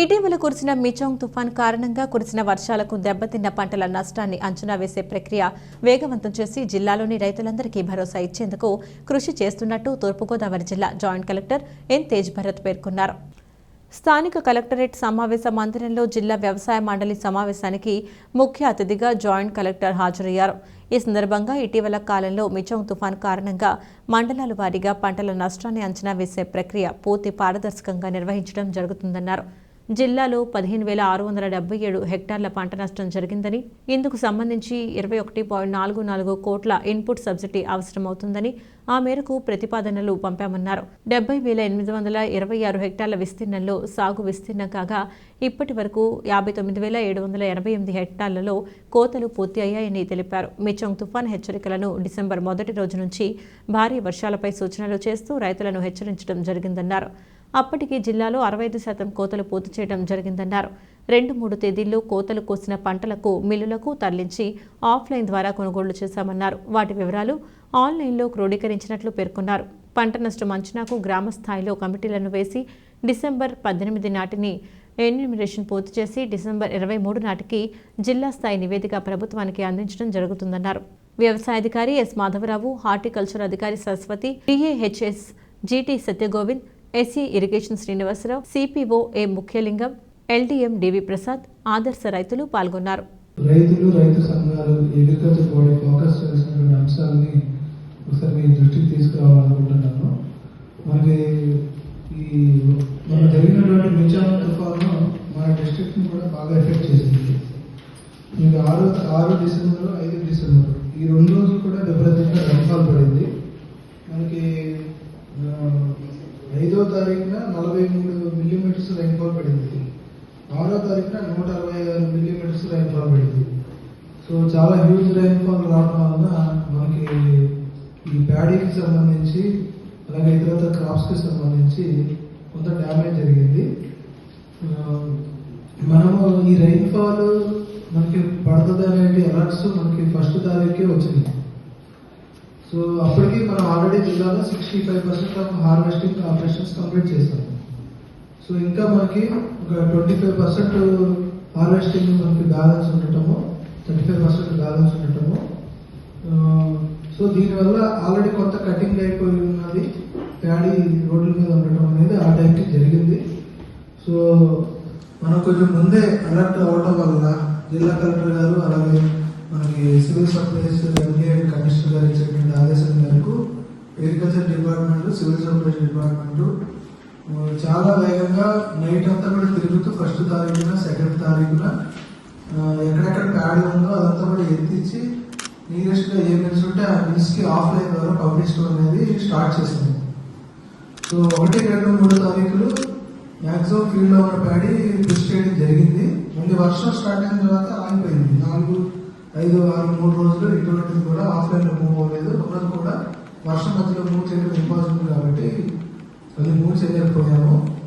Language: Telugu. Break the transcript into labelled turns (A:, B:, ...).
A: ఇటీవల కురిసిన మిచోంగ్ తుఫాన్ కారణంగా కురిసిన వర్షాలకు దెబ్బతిన్న పంటల నష్టాన్ని అంచనా వేసే ప్రక్రియ వేగవంతం చేసి జిల్లాలోని రైతులందరికీ భరోసా ఇచ్చేందుకు కృషి చేస్తున్నట్టు తూర్పుగోదావరి జిల్లా joint collector N Tej Bharat పేర్కొన్నారు. స్థానిక కలెక్టరేట్ సమావేశ మందిరంలో జిల్లా వ్యవసాయ మండలి సమావేశానికి ముఖ్య అతిథిగా జాయింట్ కలెక్టర్ హాజరయ్యారు. ఈ సందర్భంగా ఇటీవల కాలంలో మిచోంగ్ తుఫాన్ కారణంగా మండలాల వారీగా పంటల నష్టాన్ని అంచనా వేసే ప్రక్రియ పూర్తి పారదర్శకంగా నిర్వహించడం జరుగుతుందన్నారు. జిల్లాలో పదిహేను వేల ఆరు వందల డెబ్బై ఏడు హెక్టార్ల పంట నష్టం జరిగిందని ఇందుకు సంబంధించి ఇరవై ఒకటి పాయింట్ నాలుగు నాలుగు కోట్ల ఇన్పుట్ సబ్సిడీ అవసరమవుతుందని ఆ మేరకు ప్రతిపాదనలు పంపామన్నారు. డెబ్బై వేల ఎనిమిది వందల ఇరవై ఆరు హెక్టార్ల విస్తీర్ణంలో సాగు విస్తీర్ణం కాగా ఇప్పటి వరకు యాభై తొమ్మిది వేల ఏడు వందల ఎనభై ఎనిమిది హెక్టార్లలో కోతలు పూర్తి అయ్యాయని తెలిపారు. మిచంగ్ తుఫాన్ హెచ్చరికలను డిసెంబర్ మొదటి రోజు నుంచి భారీ వర్షాలపై సూచనలు చేస్తూ రైతులను హెచ్చరించడం జరిగిందన్నారు. అప్పటికి జిల్లాలో అరవై ఐదు శాతం కోతలు పూర్తి చేయడం జరిగిందన్నారు. రెండు మూడు తేదీల్లో కోతలు కోసిన పంటలకు మిల్లులకు తరలించి ఆఫ్లైన్ ద్వారా కొనుగోళ్ళు చేశామన్నారు. వాటి వివరాలు ఆన్లైన్లో క్రోడీకరించినట్లు పేర్కొన్నారు. పంట నష్టం అంచనాకు గ్రామ స్థాయిలో కమిటీలను వేసి డిసెంబర్ పద్దెనిమిది నాటిని ఎన్యూమినేషన్ పూర్తి చేసి డిసెంబర్ ఇరవై మూడు నాటికి జిల్లా స్థాయి నివేదిక ప్రభుత్వానికి అందించడం జరుగుతుందన్నారు. వ్యవసాయాధికారి ఎస్. మాధవరావు హార్టికల్చర్ అధికారి Saraswathi DAHS GT Satyagovind SC irrigation Srinivasarao CPO A Mukhyalingam LDM DV Prasad ఆదర్శ రైతులు పాల్గొన్నారు.
B: రైతులు రైతు సంఘాలు అగ్రికల్చర్ బాడీ ఫోకస్ చేసినటువంటి అంశాలని ఒకసారి మీ దృష్టికి తీసుకురావాలనుకుంటున్నాను. మనకి ఈ మన జరిగినటువంటి మిచాన్ తుఫాను మన డిస్ట్రిక్ట్ని కూడా బాగా ఎఫెక్ట్ చేసింది. ఇంకా ఆరు ఆరు డిసెంబర్ ఐదు డిసెంబర్ ఈ రెండు రోజులు కూడా విపరీతంగా రైన్ఫాల్ పడింది మనకి ఆ, ఐదో తారీఖున నలభై మూడు మిల్లీమీటర్స్ రైన్ఫాల్ పడింది. ఆరో తారీఖున నూట అరవై ఆరు మిల్లీమీటర్స్ రైన్ఫాల్ పడింది. సో చాలా హ్యూజ్ రైన్ఫాల్ రావడం వలన మనకి ఈ ప్యాడీకి సంబంధించి అలాగే ఇతర క్రాప్స్కి సంబంధించి కొంత డ్యామేజ్ జరిగింది. Um, మనము ఈ రైన్ఫాల్ మనకి పడుతుంది అనేది అలర్ట్స్ మనకి ఫస్ట్ తారీఖే వచ్చింది. సో అప్పటికి మనం ఆల్రెడీ జిల్లాలో sixty five percent of harvesting operations complete చేసాం సో ఇంకా మనకి ఒక ట్వంటీ ఫైవ్ పర్సెంట్ హార్వెస్టింగ్ మనకి బ్యాలెన్స్ ఉండటము థర్టీ ఫైవ్ పర్సెంట్ బ్యాలెన్స్ ఉండటము. సో దీనివల్ల ఆల్రెడీ కొంత కటింగ్ అయిపోయి ఉన్నది ప్యాడీ రోడ్ల మీద ఉండటం అనేది ఆ టైంకి జరిగింది. సో మనం కొంచెం ముందే అలర్ట్ అవ్వటం వల్ల జిల్లా కలెక్టర్ గారు అలాగే సివిల్ సప్లైస్ ఎంఏ కమిషనర్ గారు ఇచ్చినటువంటి ఆదేశం మేరకు agriculture department civil supplies department చాలా వేగంగా నైట్ అంతా కూడా తిరుగుతూ ఫస్ట్ తారీఖున సెకండ్ తారీఖున ఎక్కడెక్కడ ప్యాడ్ ఉందో అదంతా కూడా ఎత్తిచ్చి నీరెస్ట్గా ఏ మిల్స్ ఉంటే ఆ మిల్స్ ఆఫ్లైన్ ద్వారా పంపించడం అనేది స్టార్ట్ చేసింది. సో ఒకటి రెండు మూడు తారీఖులు మ్యాక్సిమం ఫీల్డ్ ఉన్న ప్యాడీ పుష్ చేయడం జరిగింది. మళ్ళీ వర్షం స్టార్ట్ అయిన తర్వాత ఆగిపోయింది. నాలుగు ఐదు ఆరు మూడు రోజులు ఇటువంటిది కూడా ఆఫ్లైన్లో మూవ్ అవ్వలేదు. ఉన్నది కూడా వర్షం మధ్యలో మూవ్ చేయడం ఇంపాసిబుల్ కాబట్టి అది మూవ్ చేయలేకపోయాము.